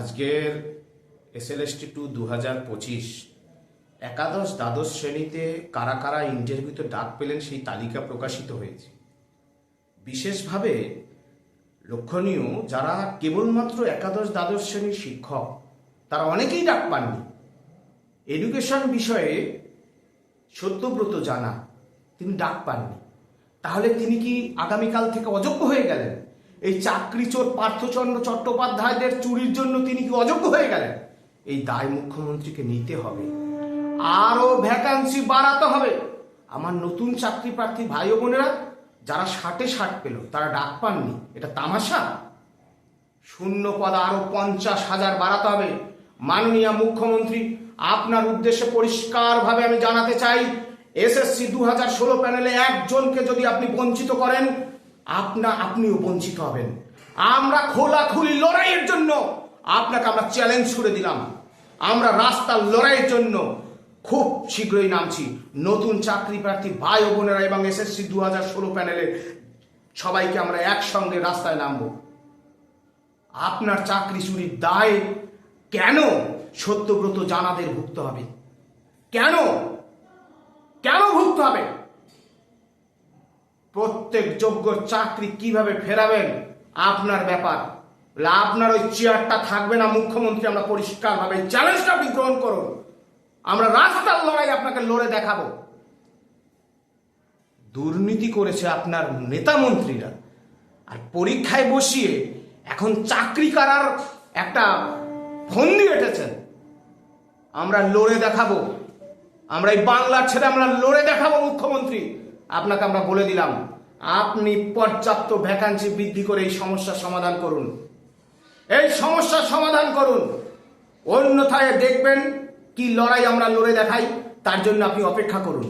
আজকের SLST two দু হাজার পঁচিশ একাদশ দ্বাদশ শ্রেণীতে কারা কারা ইন্টারভিউতে ডাক পেলেন সেই তালিকা প্রকাশিত হয়েছে। বিশেষভাবে লক্ষণীয়, যারা কেবলমাত্র একাদশ দ্বাদশ শ্রেণির শিক্ষক, তারা অনেকেই ডাক পাননি। এডুকেশন বিষয়ে সত্যব্রত জানা, তিনি ডাক পাননি। তাহলে তিনি কি আগামীকাল থেকে অযোগ্য হয়ে গেলেন? এই চাকরি চোর পার্থচন্দ্র চট্টোপাধ্যায়দের চুরির জন্য তিনি কি অযোগ্য হয়ে গেলেন? এই দায় মুখ্যমন্ত্রীকে নিতে হবে। আরও ভ্যাকান্সি বাড়াতে হবে। আমার নতুন চাকরি প্রার্থী ভাই বোনেরা, যারা ষাটে ষাট পেল, তারা ডাক পাননি। এটা তামাশা? শূন্য পদ আরও পঞ্চাশ হাজার বাড়াতে হবে। মাননীয় মুখ্যমন্ত্রী, আপনার উদ্দেশ্যে পরিষ্কারভাবে আমি জানাতে চাই, এসএসসি দু হাজার ষোলো প্যানেলে একজনকে যদি আপনি বঞ্চিত করেন আপনা আপনিও বঞ্চিত হবেন। আমরা খোলাখুলি লড়াইয়ের জন্য আপনাকে আমরা চ্যালেঞ্জ ছুড়ে দিলাম। আমরা রাস্তার লড়াইয়ের জন্য খুব শীঘ্রই নামছি। নতুন চাকরি প্রার্থী ভাই ও বোনেরা এবং এসএসসি দু হাজার ষোলো প্যানেলের সবাইকে আমরা একসঙ্গে রাস্তায় নামবো। আপনার চাকরি চুরির দায় কেন সত্যব্রত জানাদের ভুগতে হবে? কেন? কেন ভুগতে হবে? প্রত্যেক যোগ্য চাকরি কীভাবে ফেরাবেন? আপনার ব্যাপার। আপনার ওই চেয়ারটা থাকবে না, মুখ্যমন্ত্রী, আমরা পরিষ্কারভাবে চ্যালেঞ্জটা আপনি গ্রহণ করুন। আমরা রাস্তার লড়াই আপনাকে লড়ে দেখাবো। দুর্নীতি করেছে আপনার নেতা মন্ত্রীরা। আর পরীক্ষায় বসিয়ে এখন চাকরি করার একটা ফন্দি এঁটেছেন। আমরা লড়ে দেখাবো। আমরা এই বাংলার ছেড়ে আমরা লড়ে দেখাবো মুখ্যমন্ত্রী। আপনাকে আমরা বলে দিলাম, আপনি পর্যাপ্ত ভ্যাকান্সি বৃদ্ধি করে এই সমস্যার সমাধান করুন। এই সমস্যার সমাধান করুন। অন্যথায় দেখবেন কি লড়াই আমরা লড়ে দেখাই, তার জন্য আপনি অপেক্ষা করুন।